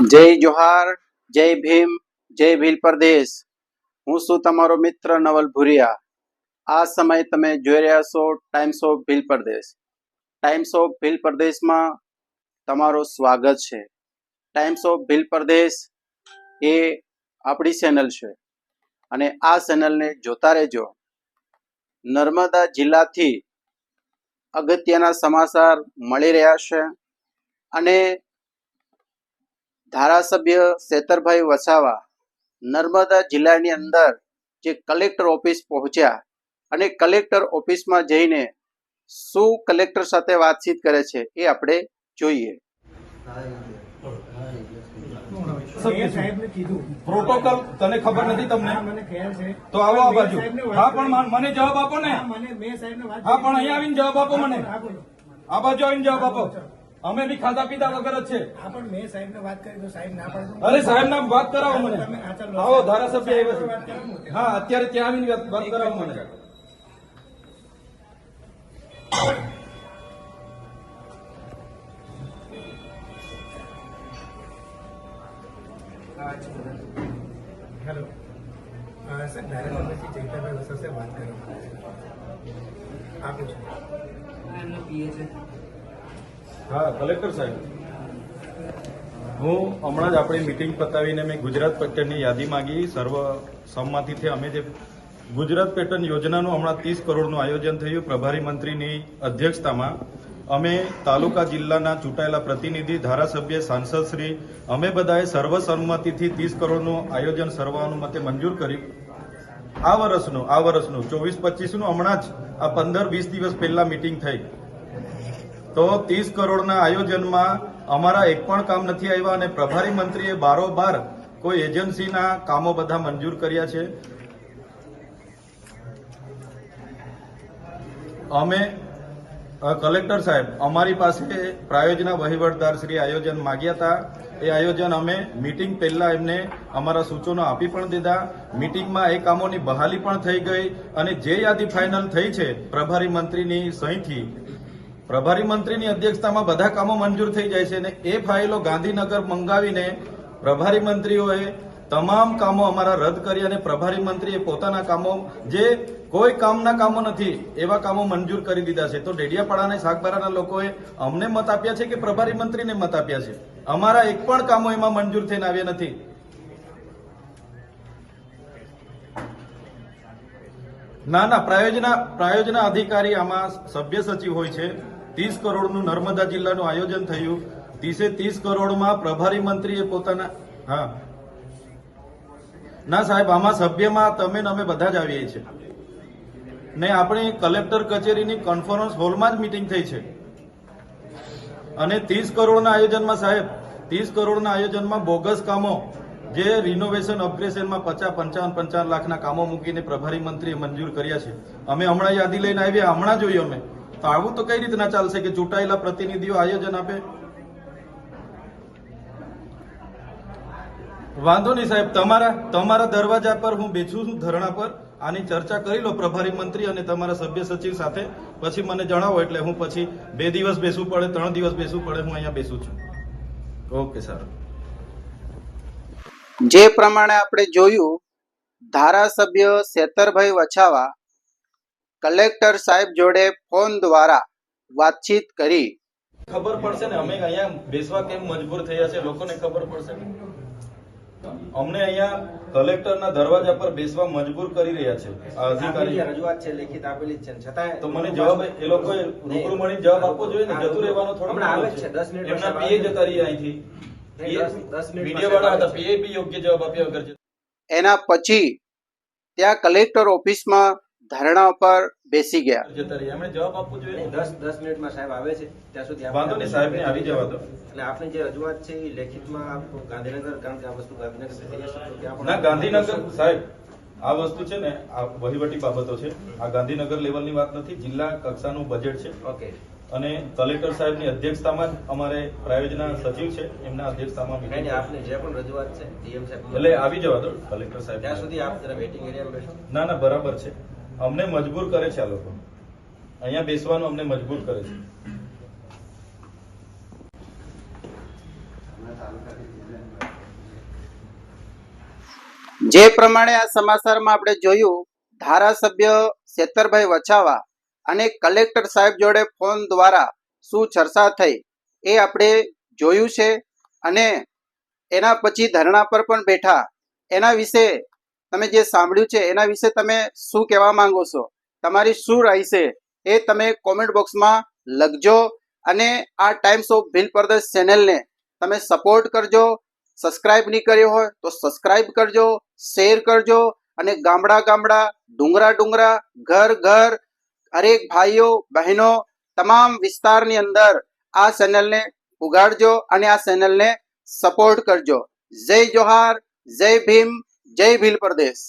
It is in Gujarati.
જય જોહાર, જય ભીમ, જય ભીલ પ્રદેશ. હું છું તમારો મિત્ર નવલ ભુરિયા. આ સમય તમે જોઈ રહ્યા છો times of Bhil Pradesh times of Bhil પ્રદેશમાં તમારું સ્વાગત છે. ટાઈમ્સ ઓફ ભીલ પ્રદેશ એ આપણી ચેનલ છે. અને આ ચેનલને જોતા રહેજો. નર્મદા જિલ્લાથી અગત્યના સમાચાર મળી રહ્યા છે. અને ધારાસભ્ય શેતરભાઈ વસાવા નર્મદા જિલ્લાની અંદર જે કલેક્ટર ઓફિસ પહોંચ્યા અને કલેક્ટર ઓફિસમાં જઈને શું કલેક્ટર સાથે વાતચીત કરે છે એ આપણે જોઈએ. પ્રોટોકોલ તને ખબર નથી તમને? તો આવો આ બાજુ. હા પણ મને જવાબ આપો ને. હા, મને મેં સાહેબને વાત હા કરી. પણ અહીંયા આવીને જવાબ આપો મને. આ બાજુ આવીને જવાબ આપો. અમે બી ખાધા પીધા વગર જ છે. હા પણ મેં સાહેબને વાત કરી તો સાહેબ ના પાડે અરે સાહેબ ના વાત કરાવો મને. આવો ધારાસભ્ય સાહેબ આવ્યા છે. હા અત્યારે ત્યાં આવીને વાત- વાત કરાવો મને. હેલો. સર ધારાસભ્ય ચૈતાભાઈ વસર સાહેબ વાત કરો. આપું છું. હા, કલેક્ટર સાહેબ. હું હમણાં જ આપણી મિટિંગ પતાવીને મેં ગુજરાત પેટર્નની યાદી માંગી. સર્વ સંમતિથી અમે જે ગુજરાત પેટર્ન યોજનાનું હમણાં ત્રીસ કરોડનું આયોજન થયું પ્રભારી મંત્રીની અધ્યક્ષતામાં, અમે તાલુકા જિલ્લાના ચૂંટાયેલા પ્રતિનિધિ, ધારાસભ્ય સાંસદશ્રી અમે બધાએ સર્વસંમતિથી ત્રીસ કરોડનું આયોજન સર્વાનુમતે મંજૂર કર્યું. આ વર્ષનું આ વર્ષનું, ચોવીસ પચીસનું હમણાં જ આ પંદર વીસ દિવસ પહેલા મિટિંગ થઈ. તો ત્રીસ કરોડના આયોજનમાં અમારા એક પણ કામ નથી આવ્યા અને પ્રભારી મંત્રીએ બારોબાર કોઈ એજન્સીના કામો બધા મંજૂર કર્યા છે. અમે કલેક્ટર સાહેબ, અમારી પાસે પ્રાયોજના વહીવટદાર શ્રી આયોજન માગ્યા હતા. એ આયોજન અમે મીટિંગ પહેલા એમને અમારા સૂચનો આપી પણ દીધા. મીટિંગમાં એ કામોની બહાલી પણ થઈ ગઈ અને જે યાદી ફાઇનલ થઈ છે પ્રભારી મંત્રીની સહીથી પ્રભારી મંત્રીની અધ્યક્ષતામાં બધા કામો મંજૂર થઈ જાય છે અને એ ફાઇલો ગાંધીનગર મંગાવીને પ્રભારી મંત્રીઓએ તમામ કામો અમારા રદ કરી અને પ્રભારી મંત્રીએ પોતાના કામો, જે કોઈ કામના કામો નથી, એવા કામો મંજૂર કરી દીધા છે. તો ડેડિયાપાડા અને સાગબારાના લોકોએ અમને મત આપ્યા છે કે પ્રભારી મંત્રીને મત આપ્યા છે? અમારા એક પણ કામો એમાં મંજૂર થઈને આવ્યા નથી. ના ના, પ્રાયોજના પ્રાયોજના અધિકારી આમાં સભ્ય સચિવ હોય છે. ત્રીસ કરોડનું નર્મદા જિલ્લાનું આયોજન થયું. ત્રીસે ત્રીસ કરોડમાં પ્રભારી મંત્રીએ પોતાના હા. ના, સાહેબ, આમાં સભ્યમાં તમે ને અમે બધા જ આવીએ છીએ. ને આપણી કલેક્ટર કચેરીની કોન્ફરન્સ હોલમાં જ મિટિંગ થઈ છે. અને ત્રીસ કરોડના આયોજનમાં સાહેબ, ત્રીસ કરોડના આયોજનમાં બોગસ કામો જે રિનોવેશન અપગ્રેશનમાં પચાસ, પંચાવન પંચાવન લાખના કામો મૂકીને પ્રભારી મંત્રીએ મંજૂર કર્યા છે. અમે હમણાં યાદી લઈને આવ્યા હમણાં જોઈએ અમે. તો આવું તો કઈ રીતના ચાલશે કે ચૂંટાયેલા પ્રતિનિધિઓ આયોજન આપે? વાંધો નહીં સાહેબ, તમારા તમારા દરવાજા પર હું બેઠું છું, ધરણા પર. આની ચર્ચા કરી લો પ્રભારી મંત્રી અને તમારા સભ્ય સચિવ સાથે. પછી મને જણાવો એટલે હું પછી બે દિવસ બેસવું પડે, ત્રણ દિવસ બેસવું પડે, હું અહીંયા બેસું છું. Okay, sir. જે પ્રમાણે આપણે જોયું ધારાસભ્ય શેતરભાઈ વછાવા કલેક્ટર સાહેબ જોડે ફોન દ્વારા વાતચીત કરી. ખબર પડશે ને અમે અહીંયા બેસવા કેમ મજબૂર થયા છે લોકોને ખબર પડશે ને? અમને અહીંયા કલેક્ટરના દરવાજા પર બેસવા મજબૂર કરી રહ્યા છે અધિકારી રજૂઆત છે લેખિત આપેલી છે છતાં તો મને જવાબ એ લોકોએ રૂબરૂ મળીને જવાબ આપવો જોઈએ ને જતું રહેવાનો થોડો આવે છે. દસ મિનિટ એમના પીએ જતા અહીંથી. એના પછી ત્યાં કલેક્ટર ઓફિસમાં ધરણા પર બેસી ગયા. એમણે જવાબ આપવો જોઈએ? દસ દસ મિનિટમાં સાહેબ આવે છે. ત્યાં સુધી વાંધો નહીં સાહેબને આવી જવા દો. એટલે આપની જે રજૂઆત છે એ લેખિતમાં ગાંધીનગર કારણ કે આ વસ્તુ ના ગાંધીનગર સાહેબ આ વસ્તુ છે ને આ વહીવટી બાબતો છે. આ ગાંધીનગર લેવલની વાત નથી જિલ્લા કક્ષાનું બજેટ છે. ઓકે અને કલેક્ટર સાહેબની અધ્યક્ષતામાં જ અમારે પ્રાયોજના સચિવ છે એમના અધ્યક્ષતામાં મીટિંગ આપને જે પણ રજૂઆત છે ડીએમ સાહેબ એટલે આવી જવા દો કલેક્ટર સાહેબ. ત્યાં સુધી આપ જરા વેઇટિંગ એરિયામાં બેસો. ના ના બરાબર છે. અમને મજબૂર કરે છે આ લોકો. અહીંયા બેસવાનું અમને મજબૂર કરે છે. જે પ્રમાણે આ સમાચારમાં આપણે જોયું ધારાસભ્ય શેતરભાઈ વછાવા અને કલેક્ટર સાહેબ જોડે ફોન દ્વારા શું ચર્ચા થઈ એ આપણે જોયું છે અને એના પછી ધરણા પર પણ બેઠા. એના વિશે તમે જે સાંભળ્યું છે, એના વિશે તમે શું કહેવા માંગો છો? તમારી શું રહેશે એ તમે કોમેન્ટ બોક્સમાં લખજો અને આ ટાઈમ્સ ઓફ ભીલ પ્રદેશ ચેનલને તમે સપોર્ટ કરજો. સબસ્ક્રાઇબ નહીં કર્યો હોય તો સબસ્ક્રાઇબ કરજો શેર કરજો અને ગામડા ગામડા ડુંગરા ડુંગરા, ઘર ઘર હરેક ભાઈઓ, બહેનો, તમામ વિસ્તારની અંદર આ ચેનલને ઉગાડજો અને આ ચેનલને સપોર્ટ કરજો. જય જોહાર, જય ભીમ, જય ભીલ પ્રદેશ.